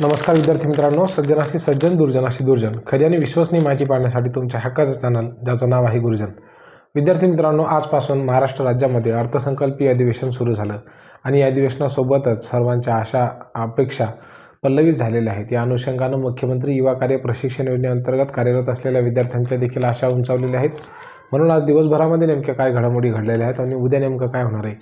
नमस्कार विद्यार्थी मित्रांनो सज्जनाशी सज्जन दुर्जनाशी दुर्जन. खरी आणि विश्वसनीय माहिती पाहण्यासाठी तुमच्या हक्काचं चॅनल ज्याचं नाव आहे गुरुजन. विद्यार्थी मित्रांनो आजपासून महाराष्ट्र राज्यामध्ये अर्थसंकल्पीय अधिवेशन सुरू झालं. आणि या अधिवेशनासोबतच सर्वांच्या आशा अपेक्षा पल्लवित झालेल्या आहेत. या अनुषंगानं मुख्यमंत्री युवा कार्य प्रशिक्षण योजनेअंतर्गत कार्यरत असलेल्या विद्यार्थ्यांच्या देखील आशा उंचावलेल्या आहेत. म्हणून आज दिवसभरामध्ये नेमक्या काय घडामोडी घडलेल्या आहेत आणि उद्या नेमकं काय होणार आहे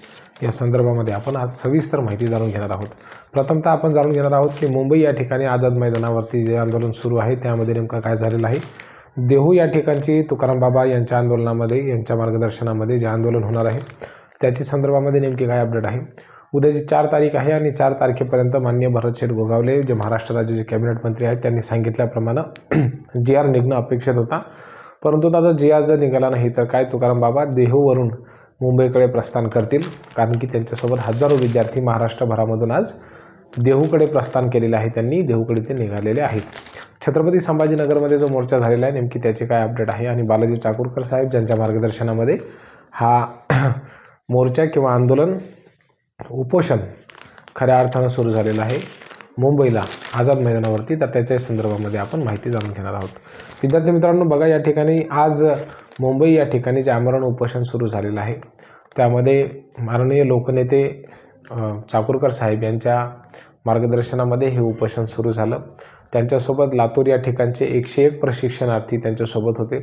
या संदर्भामध्ये आपण आज सविस्तर माहिती जाणून घेणार आहोत. प्रथमतः आपण जाणून घेणार आहोत की मुंबई या ठिकाणी आझाद मैदानावरती जे आंदोलन सुरू आहे त्यामध्ये नेमकं काय झालेलं आहे. देहू या ठिकाणची तुकाराम बाबा यांच्या आंदोलनामध्ये यांच्या मार्गदर्शनामध्ये जे आंदोलन होणार आहे त्याची संदर्भामध्ये नेमकी काय अपडेट आहे? उद्याची चार तारीख आहे आणि चार तारखेपर्यंत मान्य भरत शेठ गोगावले जे महाराष्ट्र राज्याचे कॅबिनेट मंत्री आहेत त्यांनी सांगितल्याप्रमाणे जी आर निघणं अपेक्षित होता परंतु आता जे आर जर निघाला नाही तर काय? तुकाराम बाबा देहूवरून मुंबईकडे प्रस्थान करतील. कारण की त्यांच्यासोबत हजारो विद्यार्थी महाराष्ट्रभरामधून आज देहूकडे प्रस्थान केलेले आहे त्यांनी देहूकडे ते निघालेले आहेत. छत्रपती संभाजीनगरमध्ये जो मोर्चा झालेला आहे नेमकी त्याचे काय अपडेट आहे? आणि बालाजी चाकूरकर साहेब ज्यांच्या मार्गदर्शनामध्ये हा मोर्चा किंवा आंदोलन उपोषण खऱ्या अर्थानं सुरू झालेलं आहे. मुंबईला आझाद मैदानावरती तर त्याच्या संदर्भामध्ये आपण माहिती जाणून घेणार आहोत. विद्यार्थी मित्रांनो बघा या ठिकाणी आज मुंबई या ठिकाणी जे आमरण उपोषण सुरू झालेलं आहे त्यामध्ये माननीय लोकनेते चाकूरकर साहेब यांच्या मार्गदर्शनामध्ये हे उपोषण सुरू झालं. त्यांच्यासोबत लातूर या ठिकाणचे एकशे एक प्रशिक्षणार्थी त्यांच्यासोबत होते.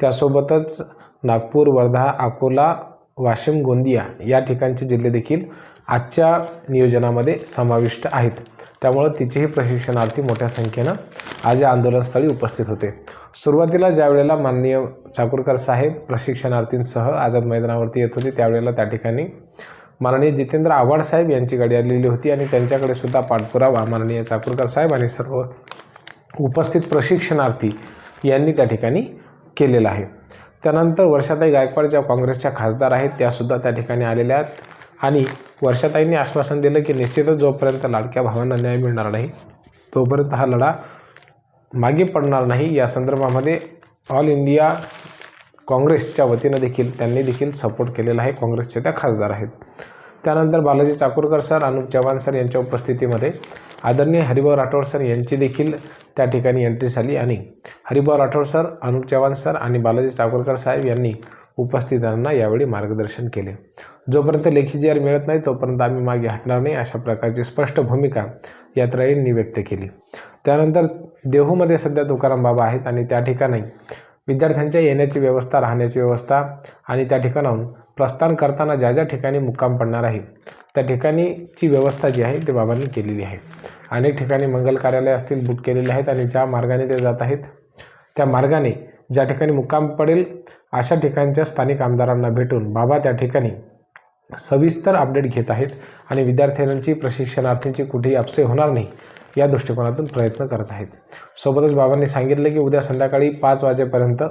त्यासोबतच नागपूर वर्धा अकोला वाशिम गोंदिया या ठिकाणचे जिल्हे देखील आजच्या नियोजनामध्ये समाविष्ट आहेत. त्यामुळं तिचेही प्रशिक्षणार्थी मोठ्या संख्येनं आज या आंदोलनस्थळी उपस्थित होते. सुरुवातीला ज्या वेळेला माननीय चाकूरकर साहेब प्रशिक्षणार्थींसह आझाद मैदानावरती येत होते त्यावेळेला त्या ठिकाणी माननीय जितेंद्र आव्हाड साहेब यांची गाडी आलेली होती आणि त्यांच्याकडे सुद्धा पाठपुरावा माननीय चाकूरकर साहेब आणि सर्व उपस्थित प्रशिक्षणार्थी यांनी त्या ठिकाणी केलेला आहे. त्यानंतर वर्षाताई गायकवाड ज्या काँग्रेसच्या खासदार आहेत त्यासुद्धा त्या ठिकाणी आलेल्या आहेत. आणि वर्षाताईंनी आश्वासन दिलं की निश्चितच जोपर्यंत लाडक्या भावांना न्याय मिळणार नाही तोपर्यंत हा लढा मागे पडणार नाही. या संदर्भामध्ये ऑल इंडिया काँग्रेसच्या वतीनं देखील त्यांनी देखील सपोर्ट केलेला आहे. काँग्रेसचे त्या खासदार आहेत. त्यानंतर बालाजी चाकूरकर सर अनुप चव्हाण सर यांच्या उपस्थितीमध्ये आदरणीय हरिभाऊ राठोड सर यांची देखील त्या ठिकाणी एंट्री झाली आणि हरिभाऊ राठोड सर अनुप चव्हाण सर आणि बालाजी चाकूरकर साहेब यांनी उपस्थितांना यावेळी मार्गदर्शन केले. जोपर्यंत लेखी जी आर मिळत नाही तोपर्यंत आम्ही मागे हटणार नाही अशा प्रकारची स्पष्ट भूमिका यात्राईंनी व्यक्त केली. त्यानंतर देहूमध्ये सध्या तुकाराम बाबा आहेत आणि त्या ठिकाणी विद्यार्थ्यांच्या येण्याची व्यवस्था राहण्याची व्यवस्था आणि त्या ठिकाणाहून प्रस्थान करताना ज्या ज्या ठिकाणी मुक्काम पडणार आहे त्या ठिकाणीची व्यवस्था जी आहे ते बाबांनी केलेली आहे. अनेक ठिकाणी मंगल कार्यालय असतील बुक केलेले आहेत आणि ज्या मार्गाने ते जात आहेत त्या मार्गाने ज्या ठिकाणी मुक्काम पडेल अशा ठिकाणच्या स्थानिक आमदारांना भेटून बाबा त्या ठिकाणी सविस्तर अपडेट घेत आहेत आणि विद्यार्थ्यांची प्रशिक्षणार्थींची कुठेही अपसय होणार नाही या दृष्टिकोनातून प्रयत्न करत आहेत. सोबतच बाबांनी सांगितलं की उद्या संध्याकाळी पाच वाजेपर्यंत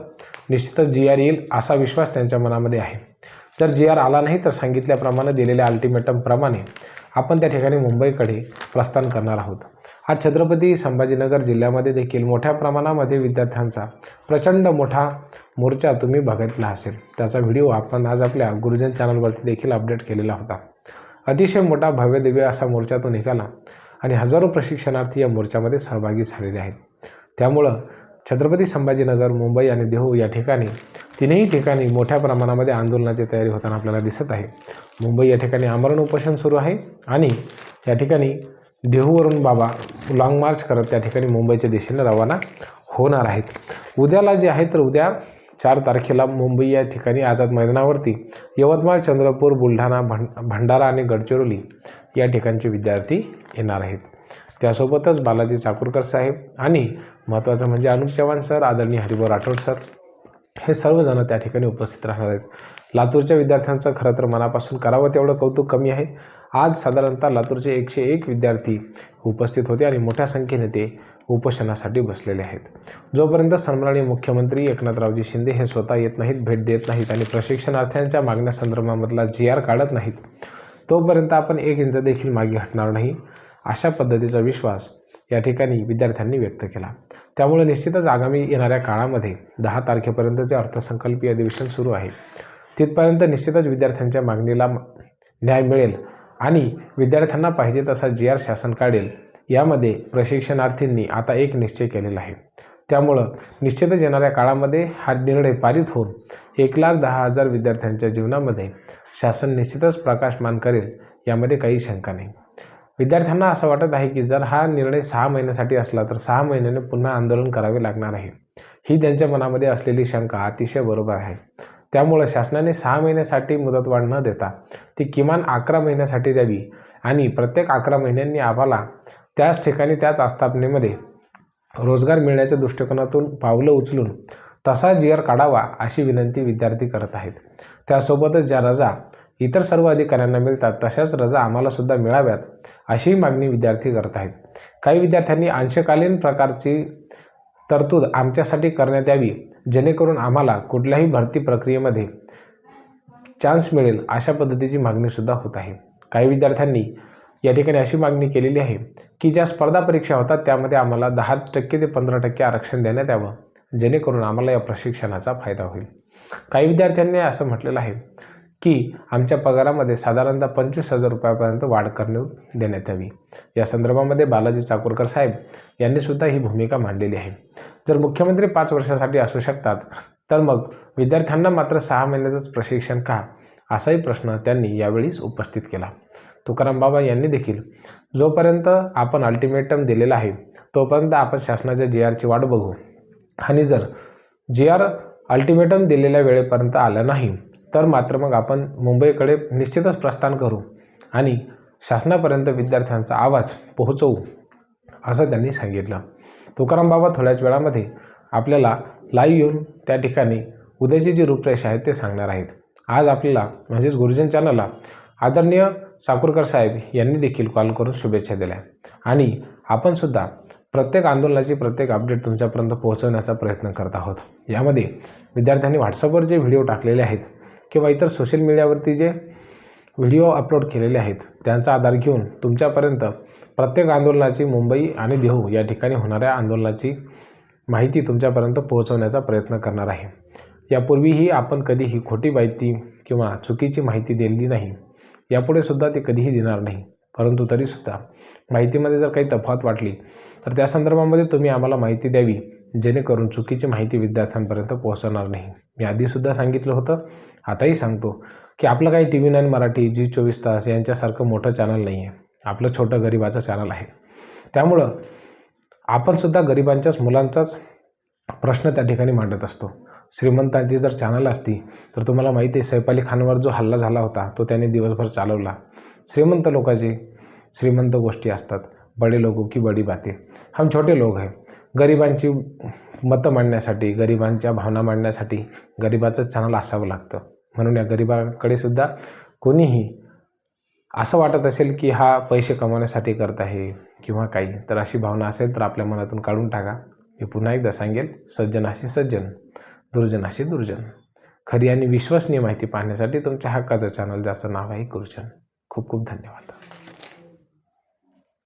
निश्चितच जी आर येईल असा विश्वास त्यांच्या मनामध्ये आहे. जर जी आर आला नाही तर सांगितल्याप्रमाणे दिलेल्या अल्टिमेटमप्रमाणे आपण त्या ठिकाणी मुंबईकडे प्रस्थान करणार आहोत. आज छत्रपती संभाजीनगर जिल्ह्यामध्ये देखील मोठ्या प्रमाणामध्ये विद्यार्थ्यांचा प्रचंड मोठा मोर्चा तुम्ही बघितला असेल. त्याचा व्हिडिओ आपण आज आपल्या गुरुजन चॅनलवरती देखील अपडेट केलेला होता. अतिशय मोठा भव्यदिव्य असा मोर्चा तो निघाला आणि हजारो प्रशिक्षणार्थी या मोर्चामध्ये सहभागी झालेले आहेत. त्यामुळं छत्रपती संभाजीनगर मुंबई आणि देहू या ठिकाणी तिन्ही ठिकाणी मोठ्या प्रमाणामध्ये आंदोलनाची तयारी होताना आपल्याला दिसत आहे. मुंबई या ठिकाणी आमरण उपोषण सुरू आहे आणि या ठिकाणी देहूवरून बाबा लाँग मार्च करत त्या ठिकाणी मुंबईच्या दिशेने रवाना होणार आहेत. उद्याला जे आहे तर उद्या चार तारखेला मुंबई या ठिकाणी आझाद मैदानावरती यवतमाळ चंद्रपूर बुलढाणा भं भंडारा आणि गडचिरोली या ठिकाणचे विद्यार्थी येणार आहेत. त्यासोबतच बालाजी चाकूरकर साहेब आणि महत्त्वाचं म्हणजे अनुप चव्हाण सर आदरणीय हरिभाऊ राठोड सर हे सर्वजण त्या ठिकाणी उपस्थित राहणार आहेत. लातूरच्या विद्यार्थ्यांचं खरं तर मनापासून करावं तेवढं कौतुक कमी आहे. आज साधारणतः लातूरचे एकशे एक विद्यार्थी उपस्थित होते आणि मोठ्या संख्येने ते उपोषणासाठी बसलेले आहेत. जोपर्यंत सन्माननीय मुख्यमंत्री एकनाथरावजी शिंदे हे स्वतः येत नाहीत भेट देत नाहीत आणि प्रशिक्षणार्थ्यांच्या मागण्यासंदर्भामधला जी आर काढत नाहीत तोपर्यंत आपण एक इंच देखील मागे हटणार नाही अशा पद्धतीचा विश्वास या ठिकाणी विद्यार्थ्यांनी व्यक्त केला. त्यामुळे निश्चितच आगामी येणाऱ्या काळामध्ये दहा तारखेपर्यंत जे अर्थसंकल्पीय अधिवेशन सुरू आहे तिथपर्यंत निश्चितच विद्यार्थ्यांच्या मागणीला न्याय मिळेल आणि विद्यार्थ्यांना पाहिजे तसा जी आर शासन काढेल यामध्ये प्रशिक्षणार्थींनी आता एक निश्चय केलेला आहे. त्यामुळं निश्चितच येणाऱ्या काळामध्ये हा निर्णय पारित होऊन एक लाख दहा हजार विद्यार्थ्यांच्या जीवनामध्ये शासन निश्चितच प्रकाशमान करेल यामध्ये काही शंका नाही. विद्यार्थ्यांना असं वाटत आहे की जर हा निर्णय सहा महिन्यासाठी असला तर सहा महिन्याने पुन्हा आंदोलन करावे लागणार आहे. ही त्यांच्या मनामध्ये असलेली शंका अतिशय बरोबर आहे. त्यामुळं शासनाने सहा महिन्यासाठी मुदतवाढ न देता ती किमान अकरा महिन्यासाठी द्यावी. आणि प्रत्येक अकरा महिन्यांनी आम्हाला त्याच ठिकाणी त्याच आस्थापनेमध्ये रोजगार मिळण्याच्या दृष्टिकोनातून पावलं उचलून तसा जी आर काढावा अशी विनंती विद्यार्थी करत आहेत. त्यासोबतच ज्या रजा इतर सर्व अधिकाऱ्यांना मिळतात तशाच रजा आम्हालासुद्धा मिळाव्यात अशी मागणी विद्यार्थी करत आहेत. काही विद्यार्थ्यांनी अंशकालीन प्रकारची तरतूद आमच्यासाठी करण्यात यावी. जेणेकरून आम्हाला कुठल्याही भरती प्रक्रियेमध्ये चान्स मिळेल अशा पद्धतीची मागणीसुद्धा होत आहे. काही विद्यार्थ्यांनी या ठिकाणी अशी मागणी केलेली आहे की ज्या स्पर्धा परीक्षा होतात त्यामध्ये आम्हाला दहा टक्के ते पंधरा टक्के आरक्षण देण्यात यावं जेणेकरून आम्हाला या प्रशिक्षणाचा फायदा होईल. काही विद्यार्थ्यांनी असं म्हटलेलं आहे की आमच्या पगारामध्ये साधारणतः पंचवीस हजार रुपयापर्यंत वाढ करणे देण्यात यावी. या संदर्भामध्ये बालाजी चाकूरकर साहेब यांनी सुद्धा ही भूमिका मांडलेली आहे. जर मुख्यमंत्री पाच वर्षासाठी असू शकतात तर मग विद्यार्थ्यांना मात्र सहा महिन्याचंच प्रशिक्षण का? असाही प्रश्न त्यांनी यावेळीच उपस्थित केला. तुकाराम बाबा यांनी देखील जोपर्यंत आपण अल्टिमेटम दिलेला आहे तोपर्यंत आपण शासनाच्या जी आरची वाट बघू. आणि जर जी आर अल्टिमेटम दिलेल्या वेळेपर्यंत आलं नाही तर मात्र मग आपण मुंबईकडे निश्चितच प्रस्थान करू आणि शासनापर्यंत विद्यार्थ्यांचा आवाज पोहोचवू असं त्यांनी सांगितलं. तुकाराम बाबा थोड्याच वेळामध्ये आपल्याला लाईव्ह येऊन त्या ठिकाणी उद्याची जी रूपरेषा आहे ते सांगणार आहेत. आज आपल्याला म्हणजेच गुरुजन चॅनलला आदरणीय साकुरकर साहेब यांनी देखील कॉल करून शुभेच्छा दिल्या आणि आपणसुद्धा प्रत्येक आंदोलनाची प्रत्येक अपडेट तुमच्यापर्यंत पोहोचवण्याचा प्रयत्न करत आहोत. यामध्ये विद्यार्थ्यांनी व्हॉट्सअपवर जे व्हिडिओ टाकलेले आहेत किंवा इतर सोशल मीडियावरती जे व्हिडिओ अपलोड केलेले आहेत त्यांचा आधार घेऊन तुमच्यापर्यंत प्रत्येक आंदोलनाची मुंबई आणि देहू या ठिकाणी होणाऱ्या आंदोलनाची माहिती तुमच्यापर्यंत पोहोचवण्याचा प्रयत्न करणार आहे. यापूर्वीही आपण कधीही खोटी माहिती किंवा चुकीची माहिती दिलेली नाही. यापुढे सुद्धा ती कधीही देणार नाही. परंतु तरीसुद्धा माहितीमध्ये जर काही तफात वाटली तर त्या संदर्भामध्ये तुम्ही आम्हाला माहिती द्यावी. जेणेकरून चुकीची माहिती विद्यार्थ्यांपर्यंत पोहोचणार नाही. मी आधीसुद्धा सांगितलं होतं. आताही सांगतो की आपलं काही T V nine Marathi Zee Chovis Taas यांच्यासारखं मोठं चॅनल नाही आहे आपलं छोटं गरिबाचं चॅनल आहे. त्यामुळं आपणसुद्धा गरिबांच्याच मुलांचाच प्रश्न त्या ठिकाणी मांडत असतो. श्रीमंतांची जर चॅनल असती तर तुम्हाला माहिती आहे सैफ अली खानवर जो हल्ला झाला होता तो त्याने दिवसभर चालवला. श्रीमंत लोकांची श्रीमंत गोष्टी असतात बडे लोगों की बडी बातें. हम छोटे लोक आहे गरिबांची मतं मांडण्यासाठी गरिबांच्या भावना मांडण्यासाठी गरिबाचं चॅनल असावं लागतं. म्हणून या गरिबाकडे सुद्धा कोणीही असं वाटत असेल की हा पैसे कमवण्यासाठी करत आहे किंवा काही तर अशी भावना असेल तर आपल्या मनातून काढून टाका. मी पुन्हा एकदा सांगेल सज्जनाशी सज्जन दुर्जनाशी दुर्जन. खरी आणि विश्वसनीय माहिती पाहण्यासाठी तुमच्या हक्काचं चॅनल ज्याचं नाव आहे गुरुजन. खूप खूप धन्यवाद.